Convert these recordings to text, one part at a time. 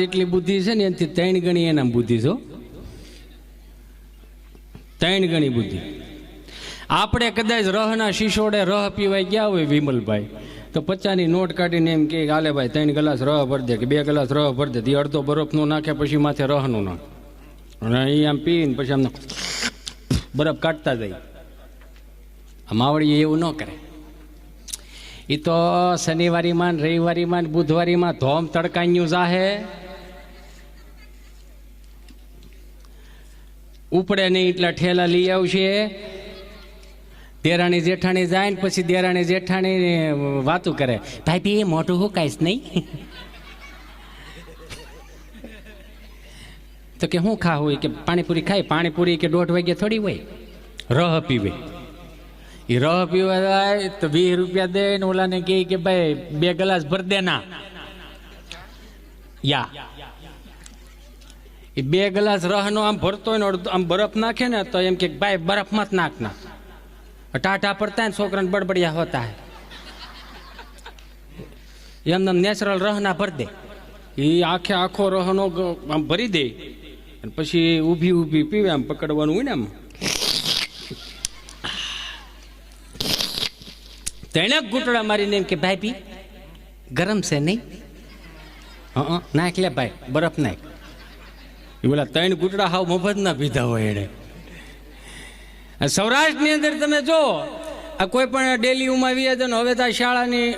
જેટલી બુદ્ધિ છે ને એનાથી ત્રણ ગણી એના બુદ્ધિ છો ત્રણ ગણી બુદ્ધિ. આપણે કદાચ રહના શીશોડે રહ પીવાય ગયા હોય વિમલભાઈ, તો પચાની નોટ કાઢીને એમ કે હાલે ભાઈ, ત્રણ ગ્લાસ રહ ભર દે કે બે ગ્લાસ રહ ભર દે તે અડધો બરફનો નાખે પછી માથે રહનું નાખ. અને અહીં આમ પીને પછી આમ બરફ કાઢતા જાય. આ માવડી એવું ન કરે. એ તો શનિવારીમાં રવિવારીમાં બુધવારીમાં ધોમ તડકાન્યું જાહે. ઉપડે નહીં એટલા ઠેલા લઈ આવશે. દેરાણી જેઠાણી જાય ને પછી દેરાણી જેઠાણી વાતું કરે. ભાઈ એ મોટું હું કાંઈશ નહીં. તો કે શું ખા હોય કે પાણીપુરી ખાય? પાણીપુરી કે દોઢ વાગે થોડી હોય? રહ પીવે. એ રહ પીવા જાય તો વીસ રૂપિયા દે ને ઓલાને કહે કે, ભાઈ, બે ગ્લાસ ભર દેના યા. એ બે ગ્લાસ રહનો આમ ભરતો હોય ને આમ બરફ નાખે ને તો એમ કે ભાઈ બરફમાં જ નાખ ના. ટાટા પડતા ને છોકરાને બડબડિયા હોતા હે. એમને નેચરલ રહના ભર દે. એ આખે આખો રહનો આમ ભરી દે. અને પછી ઊભી ઊભી પીવે આમ પકડવાનું હોય ને આમ. તેણે ઘૂંટડા મારીને એમ કે, ભાઈ પી, ગરમ છે નહીં? હં, નાખ લે ભાઈ, બરફ નાખ. એ બોલા ત્રણ ઘૂંટડા હાવ મફત ના પીધા હોય આ સૌરાષ્ટ્રની અંદર તમે જો, આ કોઈ પણ ડેલી ઉમાવી છે ને હવે તો આ શાળાની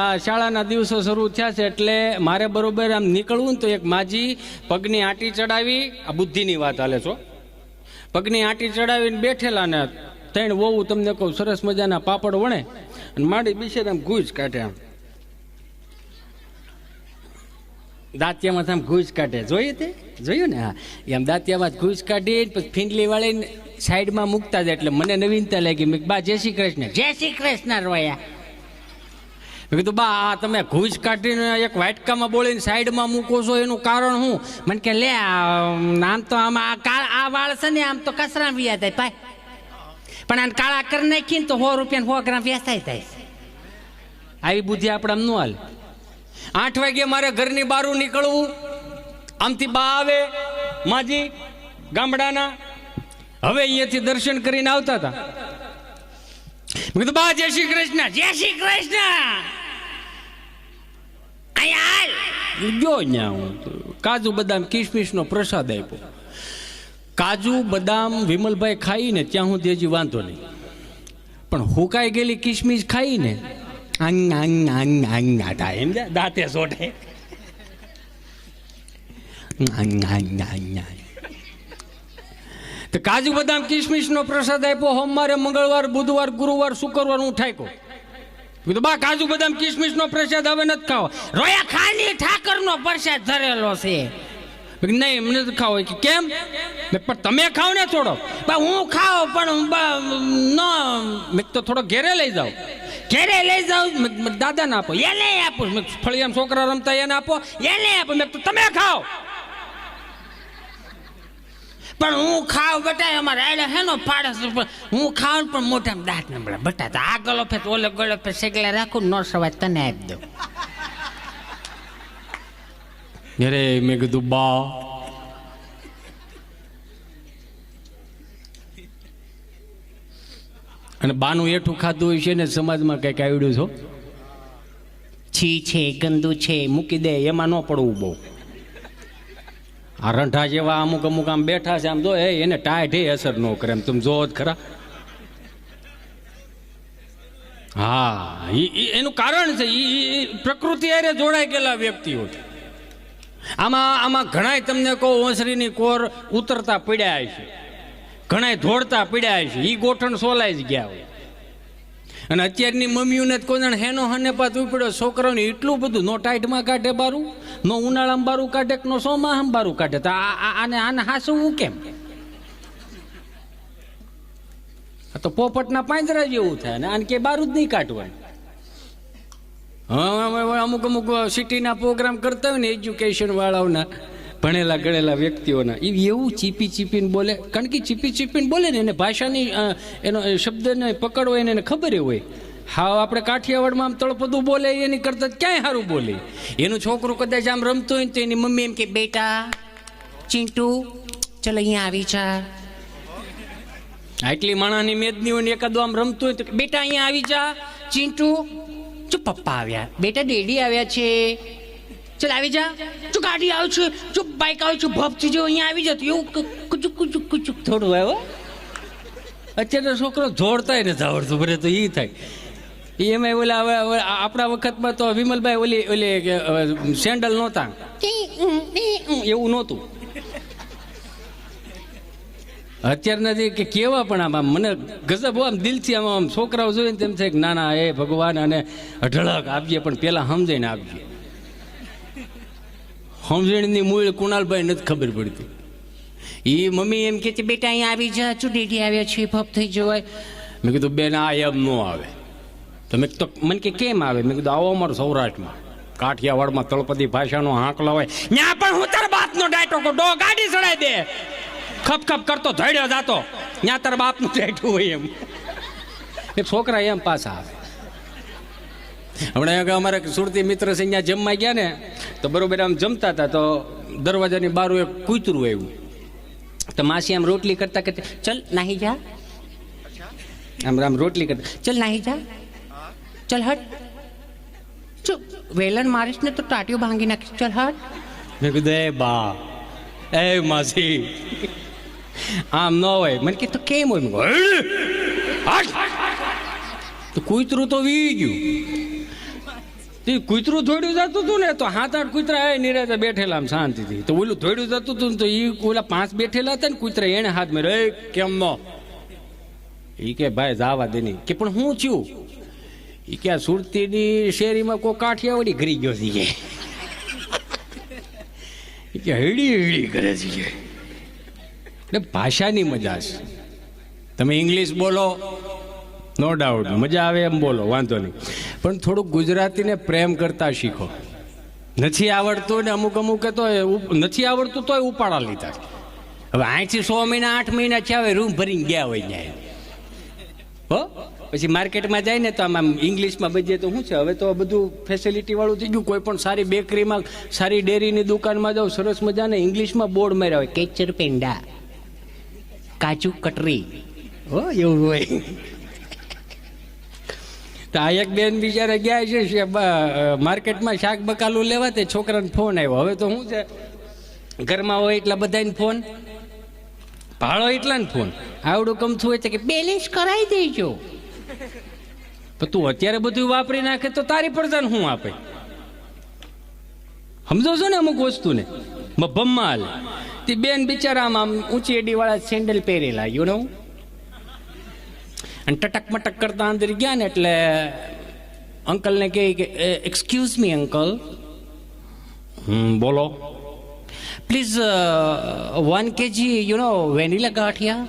આ શાળાના દિવસો શરૂ થયા છે એટલે મારે બરોબર આમ નીકળવું ને તો એક માજી પગની આંટી ચડાવી, આ બુદ્ધિની વાત હાલે છો. પગની આંટી ચડાવીને બેઠેલા ને ત્રણ વહુ તમને કહું, સરસ મજાના પાપડ વણે અને માંડી બીશે આમ ઘૂસ કાઢે આમ. દાંતિયામાં આમ ઘૂસ કાઢે. જોયું તે? જોયું ને? હા. એમ દાંતિયામાં ઘૂસ કાઢી પછી ફીંડલી વાળીને સાઈડમાં મૂકતા જાય એટલે મને નવીનતા લાગી. મેં બા, જય શ્રી કૃષ્ણ. જય શ્રી કૃષ્ણ, રોયા. મેં કીધું, બા, આ તમે ઘૂસ કાઢીને એક વાટકામાં બોલીને સાઈડમાં મૂકો છો, એનું કારણ શું? મને કે, લે આમ તો આમ આ વાળ છે ને, આમ તો કચરા વ્યા થાય ભાઈ પણ આને કાળા કરી નાખીને તો સો રૂપિયા સો ગ્રામ વેચાઈ થાય આવી બુદ્ધિ આપણે આમ ન હાલે. આઠ વાગે મારે ઘરની બહાર નીકળવું. આમથી બા આવે, માજી, ગામડાના. હવે અહીંયાથી દર્શન કરીને આવતા હતા. બા, જય શ્રી કૃષ્ણ, જય શ્રી કૃષ્ણ. જો હું કાજુ બદામ કિશમિશનો પ્રસાદ આપ્યો. કાજુ, બદામ, વિમલભાઈ ખાઈને ત્યાં હું દેજી વાંધો નહીં. પણ હુકાઈ ગયેલી કિશમિશ ખાઈને આંગ એમ છે? દાંતે સોટે તો કાજુ બદામ કિશમિશનો પ્રસાદ આપ્યો, સોમવારે, મંગળવાર, બુધવાર, ગુરુવાર, શુક્રવાર હું ઠાક્યો. કીધું, બા, કાજુ બદામ કિશમિશનો પ્રસાદ હવે નથી ખાવો. રોયા ખાલી ઠાકરનો પ્રસાદ ધરેલો છે. નહીં એમને નથી ખાવો. કે કેમ? પણ તમે ખાવ ને થોડો બા, હું ખાવ, પણ ન. મેં તો થોડો ઘેરે લઈ જાઓ. ઘેરે લઈ જાઉં દાદાને આપો, એને આપો. ફળિયામ છોકરા રમતા એને આપો એને આપો. મેં તમે ખાઓ. પણ હું ખાવ બટા, અમારે આડે હેનો પાડે છે પણ હું ખાવ પણ મોઢામાં દાંત ન મળે બટા તો આ ગળો ફે તો ઓલે ગળો ફે શેકલા રાખું નો સવાય તને આપી દઉં. અરે મેં કીધું, બા અને બાનું એઠું ખાધું હોય છે ને સમાજમાં કંઈક આવડ્યું છો છી છે ગંદુ છે મૂકી દે એમાં ન પડવું બહુ. આ રંઠા જેવા અમુક અમુક આમ બેઠા છે આમ જો એ એને ટાઢે અસર ન કરે એમ તમે જોવો જ ખરા. હા એનું કારણ છે ઈ પ્રકૃતિ અરે જોડાઈ ગયેલા વ્યક્તિઓ છે. આમાં આમાં ઘણાય તમને કહો ઓસરીની કોર ઉતરતા પડ્યા છે ઘણાય ધોળતા પડ્યા છે. એ ગોઠણ સોલાઈ જ ગયા હોય. અને અત્યારની મમ્મીઓને કોઈ હેનો હને પાત ઉપડ્યો. છોકરાઓને એટલું બધું નો ટાઈટમાં કાઢે બારું, નો ઉનાળામાં બારું કાઢે નો સોમાહામાં બારું કાઢે. તો આને આને હાસવું કેમ? આ તો પોપટના પાંજરા જેવું થાય ને. આને કે બારું જ નહીં કાઢવાનું અમુક અમુક સિટીના પ્રોગ્રામ કરતા હોય ને એજ્યુકેશન વાળાઓના. ભણેલા ગણેલા વ્યક્તિઓના. એ એવું ચીપી ચીપીને બોલે, કારણ કે ચીપી ચીપીને બોલે ને, એને ભાષાની એનો શબ્દને પકડવો એને એને ખબર હોય. હા આપણે કાઠિયાવાડમાં આમ તળપદું બોલે, એની કરતાં ક્યાંય સારું બોલે? એનું છોકરું કદાચ આમ રમતું હોય ને તો એની મમ્મી એમ કે, બેટા, ચીંટુ, ચલો અહીંયા આવી જા. આટલી માણાની મેદની હોય ને એકાદું આમ રમતું હોય તો બેટા, અહીંયા આવી જા. ચીંટુ જો પપ્પા આવ્યા. બેટા, ડેડી આવ્યા છે. ચલ આવી જા. જો ગાડી આવે છે જો બાઇક આવે છે ભપથી જો અહીંયા આવી જતું. એવું કુચુક કુચુક કુચુક થોડું આવ્યો? અત્યારે છોકરો જોડતા નથી આવડતું બરે તો એ થાય. એમાં ઓલા હવે હવે આપણા વખતમાં તો વિમલભાઈ ઓલી ઓલી કે, સેન્ડલ નહોતા. એવું નહોતું. અત્યાર નથી કે કેવા પણ આમ મને ગજબ આમ દિલથી આમ આમ છોકરાઓ જોઈને તેમ થાય કે ના ના એ ભગવાન અને અઢળક આપજે પણ પહેલાં સમજાઈને આપજે. સમજણની મૂળ કુણાલભાઈ નથી ખબર પડતી. એ મમ્મી એમ કે બેટા, અહીંયા આવી જા છું ડેડી આવ્યા છે, ભપ થઈ જવાય. મેં કીધું, બેન, આ એમ ન આવે. તો મેં તો મને કે કેમ આવે? મેં કીધું, આવો અમારો સૌરાષ્ટ્રમાં. કાઠિયાવાડમાં તળપદી ભાષાનો હાંકલો હોય ત્યાં પણ હું તાર બાપનો ડાયટો કો ડો ગાડી ચડાઈ દે. ખપ ખપ કરતો ધડ્યો જાતો. ત્યાં તાર બાપનું ડાયટું હોય એમ. એ છોકરા એમ પાછા આવે. હમણાં અમારે સુરતી મિત્ર છે અહીંયા જમવા ગયા ને તો બરોબર આમ જમતા હતા તો દરવાજાની બારું એક કૂતરું આવ્યું. તો માસી આમ રોટલી કરતા કરતા ચલ નાહી જા. આમ આમ રોટલી કરતા ચલ નાહી જા. ચલ હટ. ચુપ. વેલણ મારીશ ને તો ટાટીઓ ભાંગી નાખીશ. ચલ હટ. મેં કીધું એ બા. એ માસી. આમ ન હોય. મને કીધું કેમ હોય! તો કૂતરું તો વી ગયું તે કૂતરું ધોડ્યું જતું હતું ને, તો હાથ આઠ કૂતરા એ નિરાતે બેઠેલા આમ શાંતિથી. તો ઓલું ધોડ્યું જતું હતું ને, તો એ ઓલા પાંચ બેઠેલા હતા ને, કૂતરા એને હાથ મેં રે કેમ નો? એ કે, ભાઈ, જાવા દે કે, પણ હું છું એ કે સુરતીની શેરીમાં કોઈ કાઠિયાવાડી ઘરી ગયો છે એ કે હળી હળી કરે છે એટલે ભાષાની મજા છે. તમે ઇંગ્લિશ બોલો નો ડાઉટ મજા આવે એમ બોલો, વાંધો નહીં. પણ થોડુંક ગુજરાતીને પ્રેમ કરતા શીખો. નથી આવડતું ને અમુક અમુક તો નથી આવડતું તોય ઉપાડા લીધા. હવે અહીંથી સો મહિના, આઠ મહિના છે હવે રૂમ ભરીને ગયા હોય જાય હો? પછી માર્કેટમાં જાય ને તો આમ ઇંગ્લિશમાં બજે તો શું છે? હવે તો બધું ફેસિલિટીવાળું થઈ ગયું. કોઈ પણ સારી બેકરીમાં સારી ડેરીની દુકાનમાં જાઓ, સરસ મજાને ઇંગ્લિશમાં બોર્ડ માર્યા હોય. કેચર પેંડા કાચું કટરી. હો, એવું હોય. એક બેન બિચારા ગયા છે માર્કેટમાં શાક બકાલું લેવા તે છોકરાને ફોન આવ્યો હવે તો શું છે? ઘરમાં હોય એટલા બધાને ફોન ભાડો એટલા ને ફોન આવડું કમથું હોય છે કે બેલેન્સ કરાવી દેજો. પણ તું અત્યારે બધું વાપરી નાખે તો તારી પડતાને શું આપે? સમજો છો ને અમુક વસ્તુને? મભમમાં હાલે તે બેન બિચારા આમ આમ ઊંચી એડીવાળા સેન્ડલ પહેરેલા યુ નો અને ટટક મટક કરતા અંદર ગયા ને એટલે અંકલને કહે કે એક્સક્યુઝ મી અંકલ બોલો. Please one KG you know vanilla ganthiya.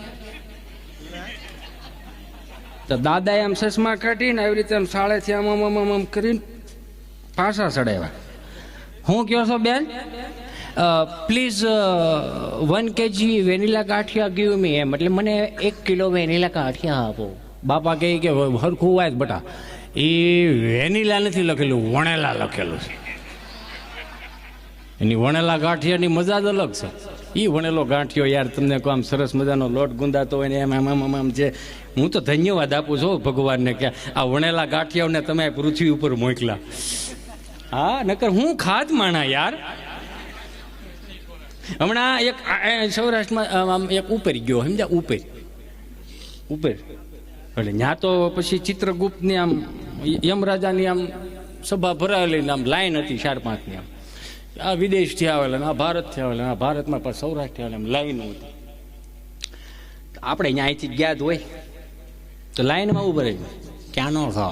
તો દાદાએ આમ સસમા કાઢીને આવી રીતે આમ આમ આમ આમ આમ આમ કરીને પાછા ચડાવ્યા. હું કહો છો બેન? Please one KG vanilla ganthiya give me એમ, એટલે મને એક કિલો વેનીલા ગાંઠિયા આપો. બાપા કહે કે હરખું વાય બટા. એ વેનીલા નથી લખેલું, વણેલા લખેલું છે. એની વણેલા ગાંઠિયાની મજા જ અલગ છે. એ વણેલો ગાંઠિયો યાર, તમને કહો આમ સરસ મજાનો લોટ ગુંદાતો હોય ને એમ આમ આમ આમ છે હું તો ધન્યવાદ આપું છું ભગવાનને કે આ વણેલા ગાંઠિયાઓને તમે પૃથ્વી ઉપર મોકલા. હા, નકર હું ખાદ માણા યાર. હમણાં એક સૌરાષ્ટ્રમાં આમ એક ઉપર ગયો, સમજ્યા? ઉપર. ઉપર. એટલે ત્યાં તો પછી ચિત્રગુપ્તની આમ, યમરાજાની આમ સભા ભરાયેલી આમ લાઈન હતી ચાર પાંચની આમ. આ વિદેશથી આવેલા આ ભારતથી આવેલા આ ભારતમાં પણ સૌરાષ્ટ્રથી આવેલા એમ લાઈન હતી. આપણે ત્યાં અહીંથી ગયા જ હોય. તો લાઈનમાં ઊભા રહી ક્યાંનો છો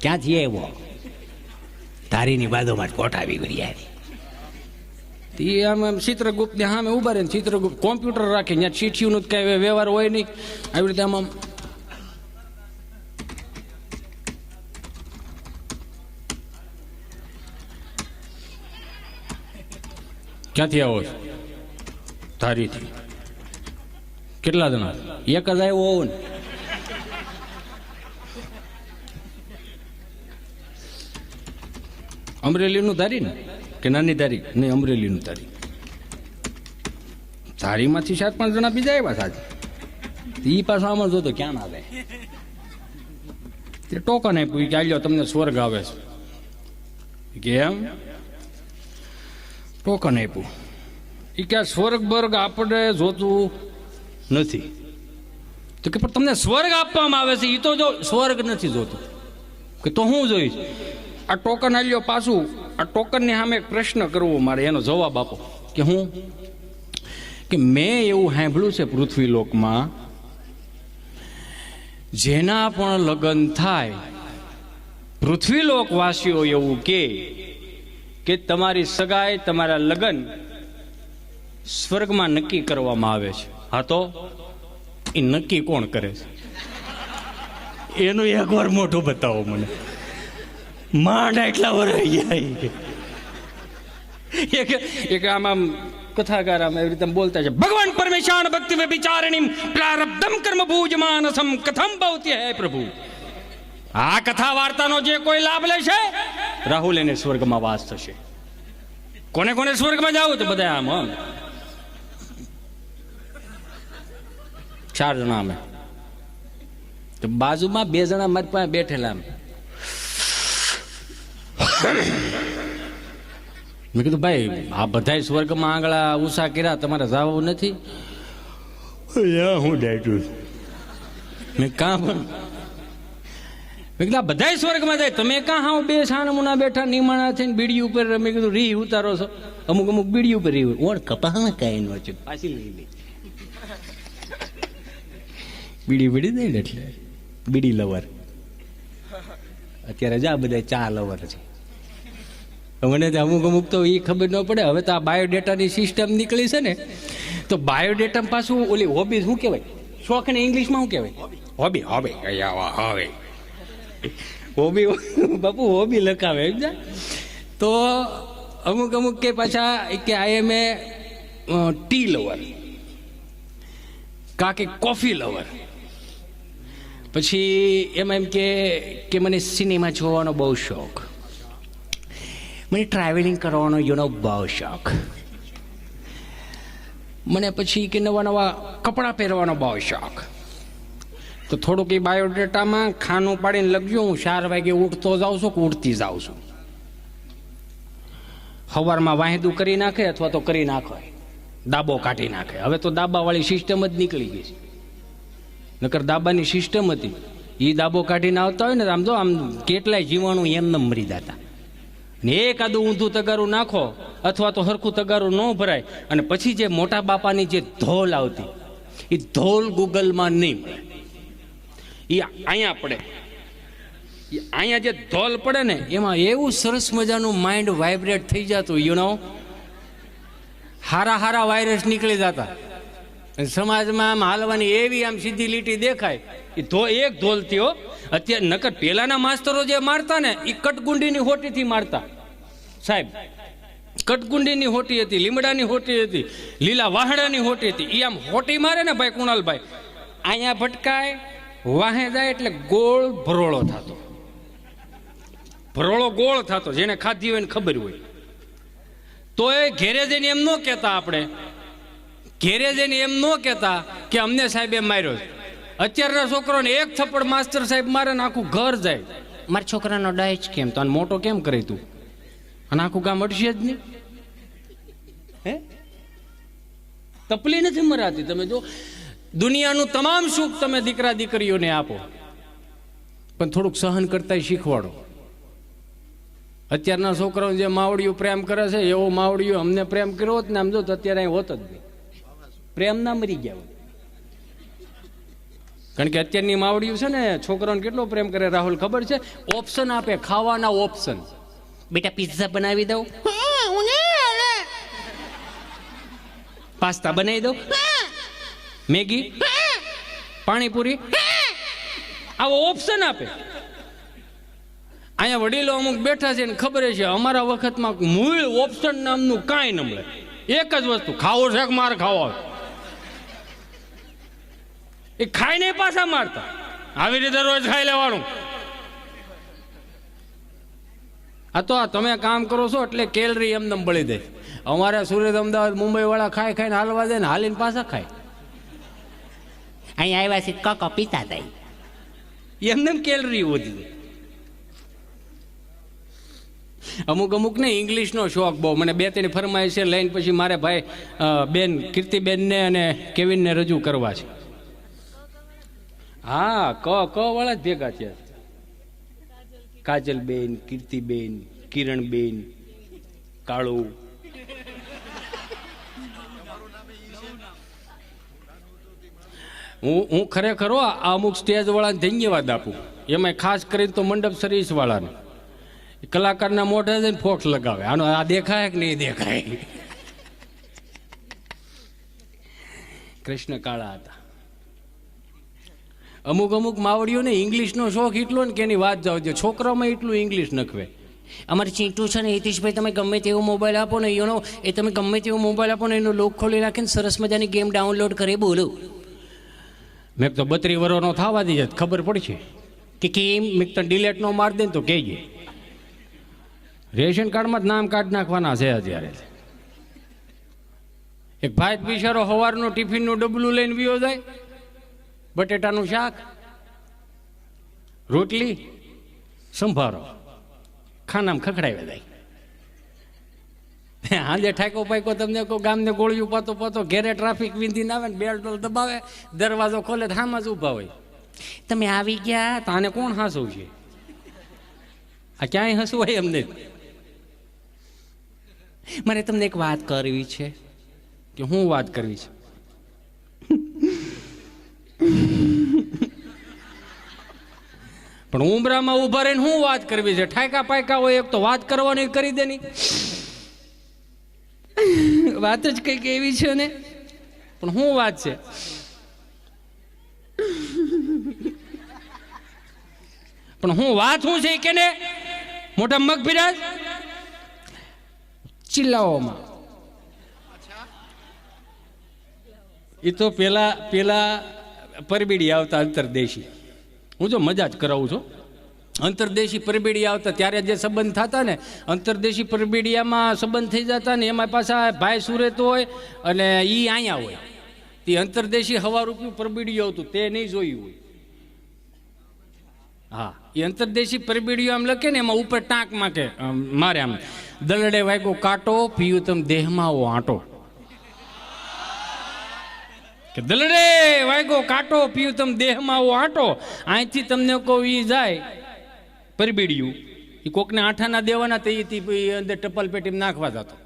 ક્યાંથી આવ્યો? તારીની બાજુમાં કોટ આવી ગઈ એ આમ આમ ચિત્રગુપ્ત ને સામે ઊભા રહીને ચિત્રગુપ્ત કોમ્પ્યુટર રાખે ત્યાં ચીઠીઓનું જ કાંઈ વ્યવહાર હોય નહીં. આવી રીતે આમ આમ. ક્યાંથી આવો છો? ધારીથી. કેટલા જણા? એક જ આવ્યો હોવ ને. અમરેલીનું ધારી ને કે નાની તારી નહીં અમરેલીનું તારી તારીમાંથી સાત પાંચ જણા બીજા આવ્યા સાથે એ પાછો આમાં જોતો ક્યાં આવે? તે ટોકન આપ્યું કે આલ્યો, તમને સ્વર્ગ આવે છે. કે એમ? ટોકન આપ્યું. એ કે સ્વર્ગ બર્ગ આપણે જોતું નથી. તો કે પણ તમને સ્વર્ગ આપવામાં આવે છે એ તો જો સ્વર્ગ નથી જોતું. કે તો હું જોઈશ? આ ટોકન આલ્યો પાછું. આ ટોકનની સામે એક પ્રશ્ન કરવો મારે, એનો જવાબ આપો. કે હું? કે મેં એવું સાંભળ્યું છે પૃથ્વીલોકમાં, જેના પણ લગ્ન થાય, પૃથ્વીલોકવાસીઓ એવું કે કે તમારી સગાઈ, તમારા લગ્ન સ્વર્ગમાં નક્કી કરવામાં આવે છે. હા તો? એ નક્કી કોણ કરે છે? એનું એકવાર મોઢું બતાવો મને. માંડ એટલા વરાઈ જાય. એક એક આમ આમ કથાકાર આમ એવી રીતે બોલતા છે, ભગવાન પરમેશાન ભક્તિ વિચારણી પ્રારબ્ધમ કર્મ ભૂજમાનસમ કથમ ભવતી હે પ્રભુ. આ કથા વાર્તાનો જે કોઈ લાભ લેશે, રાહુલ એને સ્વર્ગમાં વાસ થશે. કોને કોને સ્વર્ગમાં જાવું તો બધા આમ હમ. ચાર જણા અમે. તો બાજુમાં બે જણા મારી પાસે બેઠેલા આમ. મેં કીધું ભાઈ આ બધા સ્વર્ગમાં આંગળા ઉષા કર્યા તમારે જવું નથી? હું ડાયટું મેં કાં પણ મેં કીધું આ બધા સ્વર્ગમાં જાય તમે કાં હા બે સાનમુના બેઠા નિમાણા થઈને બીડી ઉપર મેં કીધું રીહ ઉતારો છો. અમુક અમુક બીડી ઉપર રીહ ઓણ કપામાં કાંઈ નો છે પાછી લઈ લે. બીડી બીડી દે એટલે. બીડી લવર. અત્યારે જા બધા ચા લવર છે. મને તો અમુક અમુક તો એ ખબર ન પડે. હવે તો આ બાયોડેટાની સિસ્ટમ નીકળી છે ને તો બાયોડેટા પાછું ઓલી હોબી શું કહેવાય? શોખ ને ઇંગ્લિશમાં શું કહેવાય? હોબી હોબી હવે હોબી બાપુ હોબી લખાવે છે તો અમુક અમુક કે પાછા કે આઈ એમ એ ટી લવર કા કે કોફી લવર પછી એમાં એમ કે મને સિનેમા જોવાનો બહુ શોખ. મને ટ્રાવેલિંગ કરવાનો યુનો બહુ શોખ. મને પછી કે નવા નવા કપડાં પહેરવાનો બહુ શોખ. તો થોડુંક એ બાયોડેટામાં ખાનું પાડીને લખજો, હું ચાર વાગે ઉઠતો જાઉં છું કે ઉઠતી જાઉં છું. સવારમાં વાહેદું કરી નાખે અથવા તો કરી નાખે. દાબો કાઢી નાખે. હવે તો દાબાવાળી સિસ્ટમ જ નીકળી ગઈ છે. નકર દાબાની સિસ્ટમ હતી. એ દાબો કાઢીને આવતા હોય ને, આમ તો આમ કેટલાય જીવાણું એમને મરી જતા. ને એકાદું ઊંધું તગારું નાખો અથવા તો હરખું તગારું ન ભરાય. અને પછી જે મોટા બાપાની જે ધોલ આવતી એ ધોલ ગૂગલમાં નહીં મળે. એ અહીંયા પડે. અહીંયા જે ધોલ પડે ને, એમાં એવું સરસ મજાનું માઇન્ડ વાઇબ્રેટ થઈ જતું યુ નો હારા હારા વાયરસ નીકળી જતા. સમાજમાં આમ હાલવાની એવી આમ સીધી લીટી દેખાય. એ ધો, એક ધોલ હો. અત્યારે નકર પેલાના માસ્તરો જે મારતા ને એ કટગુંડીની હોટીથી મારતા. સાહેબ, કટકુંડીની હોટી હતી, લીમડાની હોટી હતી, લીલા વાહડાની હોટી હતી. એ આમ હોટી મારે ને ભાઈ કુણાલભાઈ. અહીંયા ભટકાય, વાહે જાય એટલે ગોળ ભરોળો થતો. ભરોળો ગોળ થતો, જેને ખાધી હોય ને ખબર હોય. તો એ ઘેરે જઈને એમ ન કહેતા આપણે, ઘેરે જઈને એમ ન કહેતા કે અમને સાહેબે માર્યો છે. અત્યારના છોકરોને એક થપ્પડ માસ્તર સાહેબ મારે ને આખું ઘર જાય. મારા છોકરાનો ડાય કેમ તો મોટો કેમ કરી તું? અને આખું ગામ અડશે જ નહીં હે? તપલી નથી મરાતી. તમે જો, દુનિયાનું તમામ સુખ તમે દીકરા દીકરીઓને આપો. પણ થોડુંક સહન કરતા શીખવાડો. અત્યારના છોકરાઓ જે માવડિયું પ્રેમ કરે છે, એવો માવડીઓ અમને પ્રેમ કર્યો હોત ને આમ જો તો અત્યારે અહીં હોત જ નહીં. પ્રેમ ના મરી ગયા. કારણ કે અત્યારની માવડીઓ છે ને, છોકરાઓને કેટલો પ્રેમ કરે, રાહુલ ખબર છે? ઓપ્શન આપે, ખાવાના ઓપ્શન બેટા પિઝા બનાવી દઉં? પાસ્તા બનાવી દઉં? મેગી? પાણીપુરી? આવો ઓપ્શન આપે. અહીંયા વડીલો અમુક બેઠા છે ને ખબર છે અમારા વખતમાં મૂળ ઓપ્શન નામનું કાંઈ ન મળે. એક જ વસ્તુ ખાવો છે માર ખાવો એ ખાઈને પાછા મારતા. આવી રીતે રોજ ખાઈ લેવાનું. આ તો તમે કામ કરો છો એટલે કેલરી એમને બળી દે. અમારે સુરત અમદાવાદ મુંબઈ વાળા ખાઈ ખાઈને હાલવા દે ને હાલીને પાછા ખાય. અહીંયા આવ્યા છે કકો પીતા થાય એમને કેલરી વધી દે અમુક અમુક ને ઇંગ્લિશનો શોખ બહુ. મને બે ત્રણ ફરમાય છે લઈને પછી મારે ભાઈ બેન કીર્તિબેનને અને કેવિનને રજૂ કરવા છે. હા ક ક વાળા જ ભેગા છે. કાજલબેન, કીર્તિબેન, કિરણબેન, કાળુ. હું હું ખરેખર આ અમુક સ્ટેજ વાળાને ધન્યવાદ આપું. એમાં ખાસ કરીને તો મંડપ સર્વિસ વાળાને કલાકારના મોઢે જઈને ફોક્સ લગાવે. આનો આ દેખાય કે નહીં દેખાય? કૃષ્ણ કાળા હતા. અમુક અમુક માવડીઓને ઇંગ્લિશનો શોખ એટલો ને કે એની વાત જાવ દો છોકરાઓમાં એટલું ઇંગ્લિશ નખવે. અમારે ચીંટું છે ને હિતેશભાઈ તમે ગમે તેવો મોબાઈલ આપો ને એનો એ તમે ગમે તેવો મોબાઈલ આપો ને એનો લોક ખોલી નાખીને સરસ મજાની ગેમ ડાઉનલોડ કરી બોલો. મેં તો બત્રી વરોનો થવા દીધે ખબર પડશે કે કેમ મેં તો ડિલેટ નો માર દે ને તો કહેજે. રેશન કાર્ડમાં જ નામ કાઢ નાખવાના છે અત્યારે. એક ભાઈ બિચારો સવારનું ટિફિનનું ડબલું લઈને વિયો જાય. બટેટાનું શાક, રોટલી, સંભારો. ખાનામાં ખખડાવી દઈ હાંજે ઠાકો પાકો તમને કહો ગામને ગોળિયું પાતો પાતો ઘેરે ટ્રાફિક વિંધીને આવે ને બેલ ટોલ દબાવે, દરવાજો ખોલે હામાં જ ઊભા હોય. તમે આવી ગયા તો આને કોણ હસવું છે? આ ક્યાંય હસવું હોય એમને? મારે તમને એક વાત કરવી છે કે હું વાત કરવી છે. પણ ઉમરામાં ઊભા રહીને શું વાત કરવી છે? ઠાયકા પાયકા હોય એક તો વાત કરવાની કરી દે ની વાત જ કંઈક એવી છે ને? પણ શું વાત છે? પણ હું વાત શું છે કે ને મોટા મગફિરાજ ચિલ્લાઓમાં. એ તો પેલા પેલા પરબીડી આવતા અંતરદેશી. હું જો મજા જ કરાવું છું. અંતરદેશી પરબીડી આવતા ત્યારે જે સંબંધ થતા ને, અંતરદેશી પરબીડિયામાં સંબંધ થઈ જતા ને, એમાં પાછા ભાઈ સુરત હોય અને એ અહીંયા હોય. તે અંતરદેશી હવા રૂપિયું પરબીડિયું આવતું તે નહીં જોયું હોય. હા, એ અંતરદેશી પરબીડીઓ આમ લખે ને, એમાં ઉપર ટાંક માકે મારે આમ, દલડે વાગ્યો કાંટો, પીયું તમ દેહમાં આવો આંટો. કે દલડે વાગ્યો કાંટો, પીયું તમ દેહમાં આવો આંટો. અહીંથી તમને કોઈ ઈ જાય. પરબીડિયું. એ કોકને આઠાના દેવાના તે અંદર ટપાલ પેટીમાં નાખવા જતો.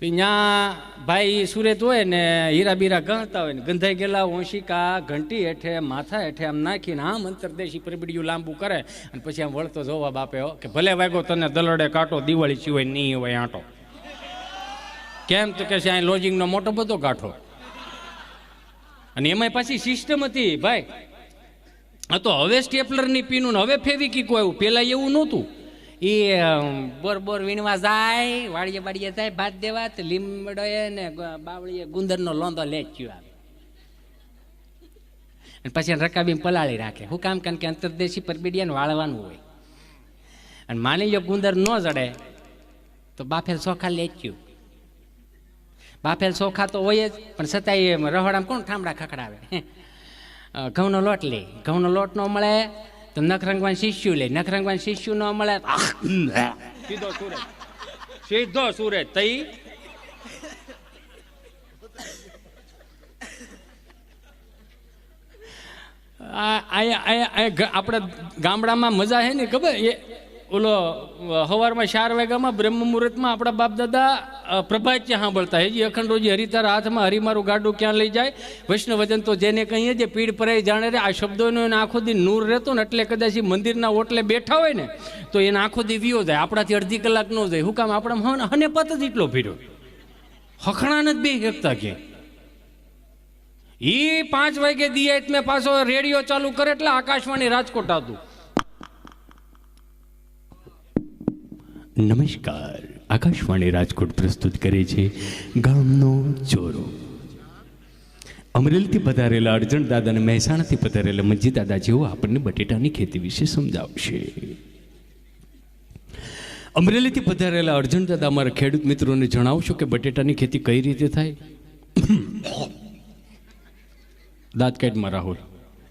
તો ત્યાં ભાઈ સુરેત હોય ને, હીરા બીરા ગણતા હોય ને, ગંધાઈ ગયેલા ઓશિકા ઘંટી હેઠે, માથા હેઠે આમ નાખીને આમ અંતરદેશી પરબીડિયું લાંબુ કરે. અને પછી આમ વળતો જવાબ આપે કે ભલે વાગ્યો તને દલડે, કાંટો, દિવાળી સિવાય નહીં હોય આંટો. કેમ તો કે છે અહીં લોજિંગનો મોટો બધો કાંઠો અને એમાંય પાછી સિસ્ટમ હતી. ભાઈ, આ તો હવે સ્ટેપલરની પીનું હવે ફેવિકિક આવ્યું. પેલા એવું નહોતું. એ બોર બોર વીણવા જાય, વાડીએ વાડીએ જાય, ભાત દેવા તો લીમડોએ ને બાવળીએ ગુંદરનો લોંદો લેચ્યો આવે. અને પછી રકાબી પલાળી રાખે. હું કામ કારણ કે અંતરદેશી પરબીડિયાને વાળવાનું હોય. અને માની લો ગુંદર ન જડે, તો બાફેલ ચોખા લેચ્યું. બાફેલ ચોખા તો હોય જ પણ છતાંય રહોડામાં કોણ ઠામડા ખખડાવે ઘઉંનો લોટ લે ઘઉંનો લોટ ન મળે તો નખરંગવાન શિષ્યુ લે નખરંગવાન શિષ્યુ ન મળે સીધો સુરત સીધો સુરત તઈ આપણે ગામડામાં મજા છે ને ખબર એ ઓલો સવારમાં ચાર વાગ્યામાં બ્રહ્મ મુહૂર્તમાં આપણા બાપ દાદા પ્રભાત્ય સાંભળતા હજી અખંડ રોજી હરિતારા હાથમાં હરિમારું ગાડું ક્યાં લઈ જાય? વૈષ્ણવજન તો જેને કહીએ જે પીડ પરાઈ જાણે રે, આ શબ્દોનો એને આખો દી નૂર રહેતો ને એટલે કદાચ એ મંદિરના ઓટલે બેઠા હોય ને, તો એને આખો દી વિયો જાય. આપણાથી અડધી કલાક ન જાય. હું કામ આપણા હને પત જ એટલો ભીડો. હખણાને જ બે શકતા કે. એ પાંચ વાગે દિયા એટલે પાછો રેડિયો ચાલુ કરે એટલે આકાશવાણી રાજકોટ આવતું. નમસ્કાર. આકાશવાણી રાજકોટ પ્રસ્તુત કરે છે ગામનો ચોરો. અમરેલીથી પધારેલા અર્જણ દાદા અને મહેસાણાથી પધારેલા મંજી દાદા જેઓ આપણને બટેટાની ખેતી વિશે સમજાવશે. અમરેલીથી પધારેલા અર્જણ દાદા અમારા ખેડૂત મિત્રોને જણાવશો કે બટેટાની ખેતી કઈ રીતે થાય? દાંત કાઢમાં, રાહુલ.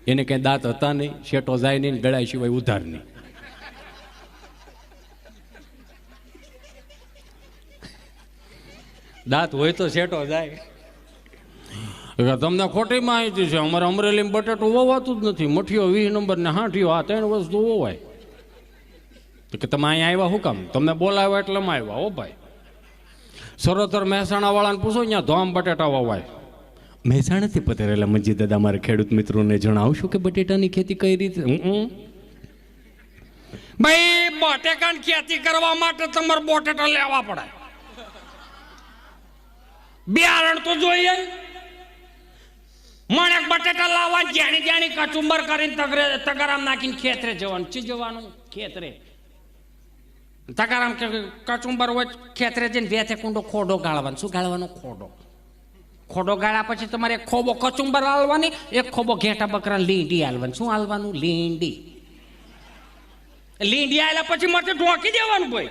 એને કાંઈ દાંત હતા નહીં, શેટો જાય નહીં ગળાય સિવાય ઉધાર નહીં. દાંત હોય તો શેટો જાય. કે તમને ખોટી માહિતી છે. અમારે અમરેલીમાં બટેટું વવાતું જ નથી. મઠીઓ વીસ નંબર ને હાંઠીઓ આ ત્રણ વસ્તુ વવાય. કે તમે અહીંયા આવ્યા શું કામ? તમને બોલાવ્યા એટલે અમે આવ્યા હો ભાઈ. સરોતર મહેસાણા વાળાને પૂછો અહીંયા ધોમ બટેટા વવાય. મહેસાણાથી પધારેલા મંજી દાદા મારે ખેડૂત મિત્રોને જણાવશું કે બટેટાની ખેતી કઈ રીતે. ભાઈ બટેકાની ખેતી કરવા માટે તમારે બટેટા લેવા પડે. બિયારણ તો જોઈએ. મણેક બટેટા લાવવા જાણી જાણી કચુંબર કરીને તગરે તગારામ નાખીને ખેતરે જવાનું. ચી જવાનું? ખેતરે. તગારામ કે કચુંબર હોય ખેતરે જઈને વેથે કુંડો ખોડો ગાળવાનો. શું ગાળવાનો? ખોડો. ખોડો ગાળ્યા પછી તમારે એક ખોબો કચુંબર હાલવાની, એક ખોબો ઘેટા બકરા લીંડી હાલવાની. શું હાલવાનું? લીંડી. લીંડી આવેલા પછી માથે ઢોકી દેવાનું ભાઈ.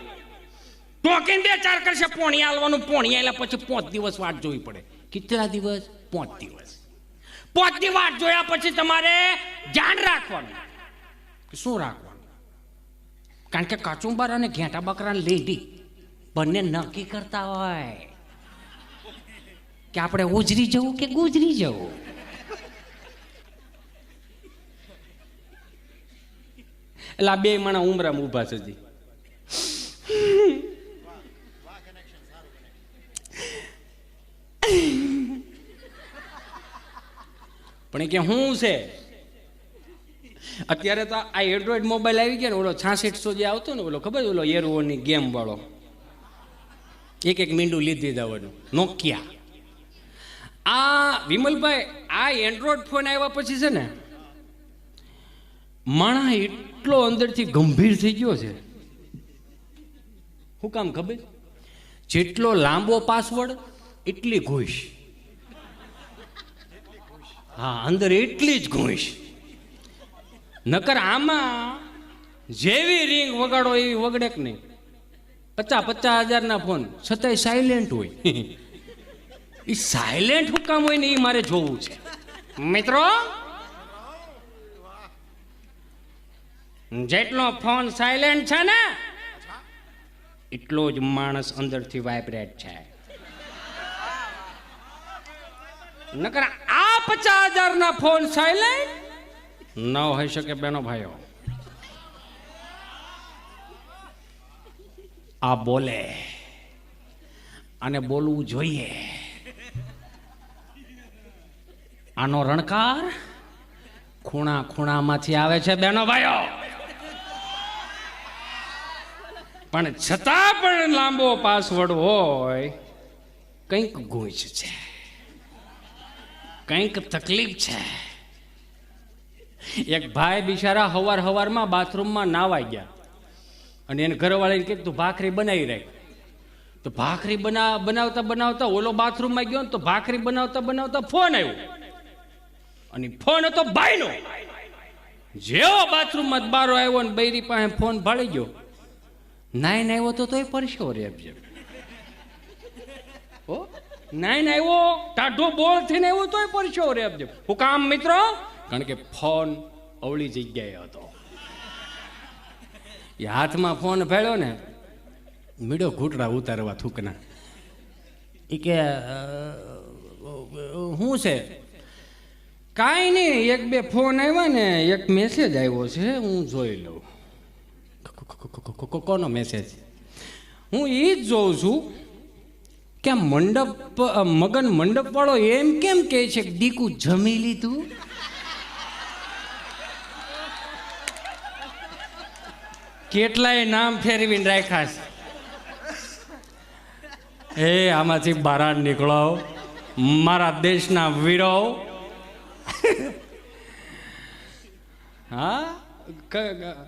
ઢોકીને બે ચાર કરશે, પોણી આલવાનું, પોણી આવેલા પછી પાંચ દિવસ વાટ જોવી પડે. કેટલા દિવસ? પાંચ દિવસ. પાંચ દિવસ વાટ જોયા પછી તમારે ધ્યાન રાખવાનું. કે શું રાખવાનું? કારણ કે કચુંબર અને ઘેટા બકરા લેડી બંને નક્કી કરતા હોય. કે આપણે ઉજરી જવું કે ગુજરી જવું? એટલે બે માણા ઉમરામાં ઊભા છે હજી. પણ એ કે શું છે? અત્યારે તો આ એન્ડ્રોઈડ મોબાઈલ આવી ગયા ને, ઓલો છાસઠસો જે આવતો ને, ઓલો ખબર ઓલો એરોની ગેમ વાળો? એક એક મીંડું લીધી જવાનું નોકિયા આ વિમલભાઈ, આ એન્ડ્રોઈડ ફોન આવ્યા પછી છે ને માણા એટલો અંદરથી ગંભીર થઈ ગયો છે. શું કામ ખબર? જેટલો લાંબો પાસવર્ડ એટલી ઘૂસ હા, અંદર એટલી જ ઘૂસ નકર આમાં જેવી રિંગ વગાડો એવી વગડે કે નહીં. પચાસ પચાસ હજારના ફોન, છતાંય સાયલેન્ટ હોય. એ સાયલેન્ટ શું હોય ને એ મારે જોવું છે. મિત્રો, જેટલો ફોન સાયલેન્ટ છે ને, એટલો જ માણસ અંદરથી વાઇબ્રેટ છે. નકર આ પચાસ હજારના ફોન સાયલેન્ટ ન હોઈ શકે બેનો ભાઈઓ. આ બોલે અને બોલવું જોઈએ. આનો રણકાર ખૂણા ખૂણામાંથી આવે છે બેનો ભાઈઓ. પણ છતાં પણ લાંબો પાસવર્ડ હોય, કંઈક ગૂંચ છે કંઈક તકલીફ છે. એક ભાઈ બિચારા હવાર હવારમાં બાથરૂમમાં નાવા ગયા. અને એને ઘરવાળાને કીધું, તું ભાખરી બનાવી રાખ. તો ભાખરી બના, બનાવતા બનાવતા ઓલો બાથરૂમમાં ગયો ને તો ભાખરી બનાવતા બનાવતા ફોન આવ્યો. અને ફોન હતો ભાઈનો. જેવો બાથરૂમમાં બારો આવ્યો ને બૈરી પાસે ફોન ભાળી ગયો. નાઈ આવ્યો તો તોય પરસ્યો આપજે ઓ નાઈન આવ્યો ટાઢો બોલ થઈને આવ્યો તોય પરસ્યો રે આપજો હું કામ મિત્રો કારણ કે ફોન અવળી જગ્યાએ હતો એ હાથમાં ફોન ભેળ્યો ને મીડો ઘૂંટડા ઉતારવા થૂકના એ કે શું છે કાંઈ નહીં એક બે ફોન આવ્યા ને એક મેસેજ આવ્યો છે હું જોઈ લઉં કોનો મેસેજ હું એ જ જોઉં છું કે આ મંડપ મગન મંડપ વાળો એમ કેમ કહે છે કે દીકુ જમી લીધું? કેટલાય નામ ફેરવીને રાખ્યા છે. એ, આમાંથી બહાર નીકળો. મારા દેશના વીરો. હા? ક- ક-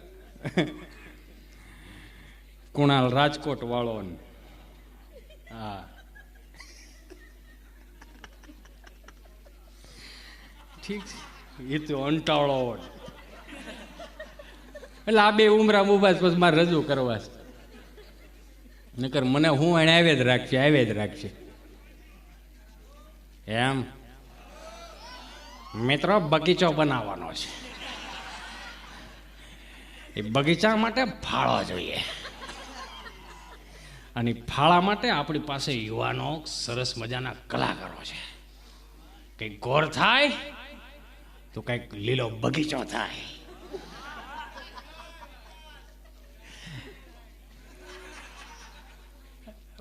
કુણાલ રાજકોટ વાળો હા. ઠીક છે? એ તો અંટાળો એટલે આ બે ઉમરા ઊભા પછી મારે રજૂ કરવા છે. નકર મને હું એને આવે જ રાખશે, આવે જ રાખશે. એમ? મિત્રો, બગીચો બનાવવાનો છે. એ બગીચા માટે ફાળો જોઈએ. અને ફાળા માટે આપણી પાસે યુવાનો સરસ મજાના કલાકારો છે. કંઈક ગોર થાય તો કંઈક લીલો બગીચો થાય.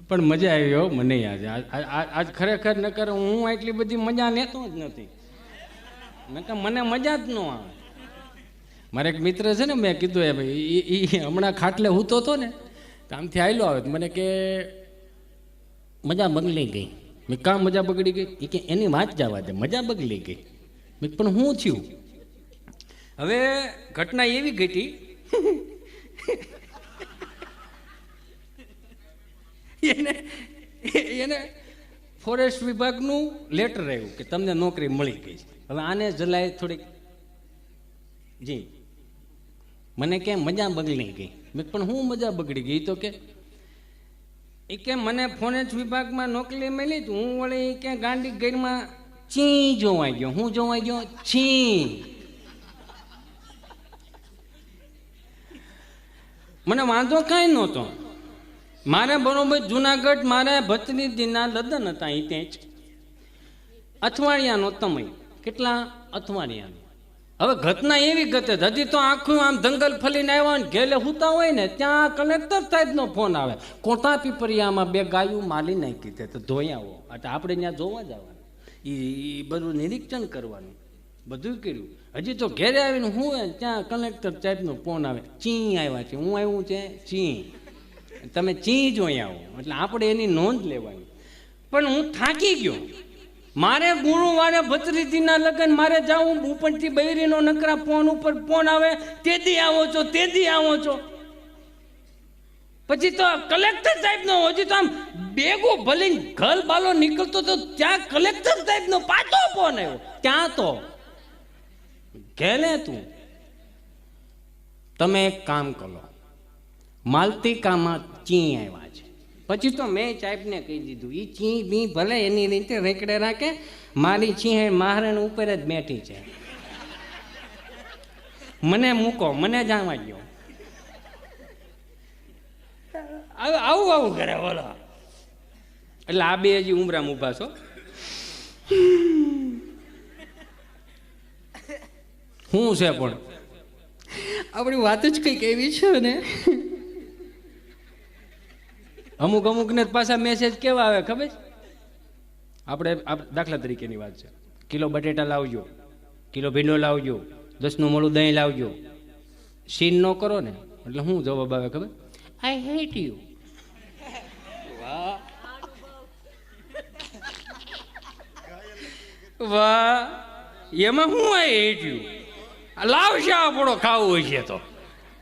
પણ મજા આવી હો, મને આજ આજ- ખરેખર નકર હું એટલી બધી મજા લેતો જ નથી. નકર મને મજા જ ન આવે. મારે એક મિત્ર છે ને, મેં કીધું એ ભાઈ એ હમણાં ખાટલે હૂતો હતો ને, કામથી આવેલો આવે મને કે, મજા બગડી ગઈ. મેં કાં મજા બગડી ગઈ? એ કે, એની વાત જવા દે, મજા બગડી ગઈ. મેં પણ હું થયું? હવે ઘટના એવી ઘટી એને એને ફોરેસ્ટ વિભાગનું લેટર આવ્યું કે તમને નોકરી મળી ગઈ હવે આને જલાય થોડીક જી. મને કેમ મજા બગડી ગઈ? મેં પણ હું મજા બગડી ગઈ? તો કે એ કે મને ફોરેસ્ટ વિભાગમાં નોકરી મળી તો હું વળી ક્યાં ગાંડી ગઈરમાં ચી જોવાઈ ગયો, હું જોવાઈ ગયો છી મને વાંધો કાંઈ નહોતો. મારે બરોબર જુનાગઢ, મારે ભત્રીજીના લગ્ન હતા અહીં ત્યાં જ. અથવાડિયાનો સમય, કેટલા અથવાડિયાનો હવે ઘટના એવી ગતે. હજી તો આખું આમ દંગલ ફલીને આવ્યા ને ઘેલે હુતા હોય ને, ત્યાં કલેક્ટર સાહેબનો ફોન આવે. કોટા પીપરિયામાં બે ગાયું માલી નાખી દે તો ધોઈ આવો. એટલે આપણે ત્યાં જોવા જવાનું એ બધું નિરીક્ષણ કરવાનું. બધું કર્યું. હજી તો ઘેરે આવીને હું ત્યાં કલેક્ટર સાહેબનો ફોન આવે, ચી આવ્યા છે? હું આવ્યું છે? ચી. તમે ચી જોઈ આવો. એટલે આપણે એની નોંધ લેવાની. પણ હું થાકી ગયો. મારે ગુરુવારે ભત્રીજીના લગ્ન, મારે જાવું ઉપરથી બૈરીનો નકરા ફોન ઉપર ફોન આવે તેથી આવો છો તેથી આવો છો. પછી તો કલેક્ટર ટાઈપનો હજી તો આમ બેગો ભલીને ઘર બાલો નીકળતો તો ત્યાં કલેક્ટર ટાઈપનો પાછો ફોન આવ્યો. ત્યાં તો? ઘેલે તું. તમે એક કામ કરો. માલતીકામાં ચી આવ્યા છે. પછી તો મેં સાહેબને કહી દીધું એ ચી બી ભલે એની રીતે રેકડે રાખે, મારી ચી મહારાણ ઉપર જ બેઠી છે. મને મૂકો, મને જાણવા દો આવું આવું આવું કરે બોલો. એટલે આ બે હજી ઉમરામ ઊભા છો? શું છે પણ? આપણી વાત જ કંઈક એવી છે ને. અમુક અમુક ને પાછા મેસેજ કેવા આવે ખબર? આપણે દાખલા તરીકેની વાત છે. કિલો બટેટા લાવજો કિલો ભીંડો લાવજો દસનું મોડું દહીં લાવજો. સીન ન કરો ને એટલે શું જવાબ આવે ખબર? આઈ હેટ યુ વાહ. એમાં હું આવી હેટ યુ લાવશે આપણો ખાવું હોય છે તો?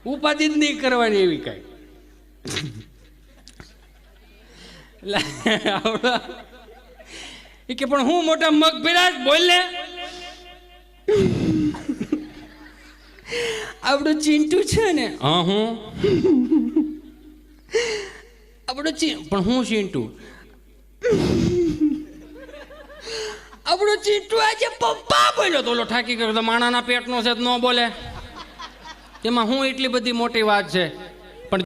ઉપાધિ જ નહીં કરવાની એવી કાંઈ. એટલે એ કે પણ હું મોટા મગ ભેરા બોલ ને. આપણું ચિંટુ છે ને. હા હું. આપણું ચિ પણ હું ચીંટુ? આપણું ચિંટુ આજે પપ્પા બોલ્યો તો ઓલો ઠાકી ગયો માણાના પેટનો છે ન બોલે. તેમાં હું એટલી બધી મોટી વાત છે.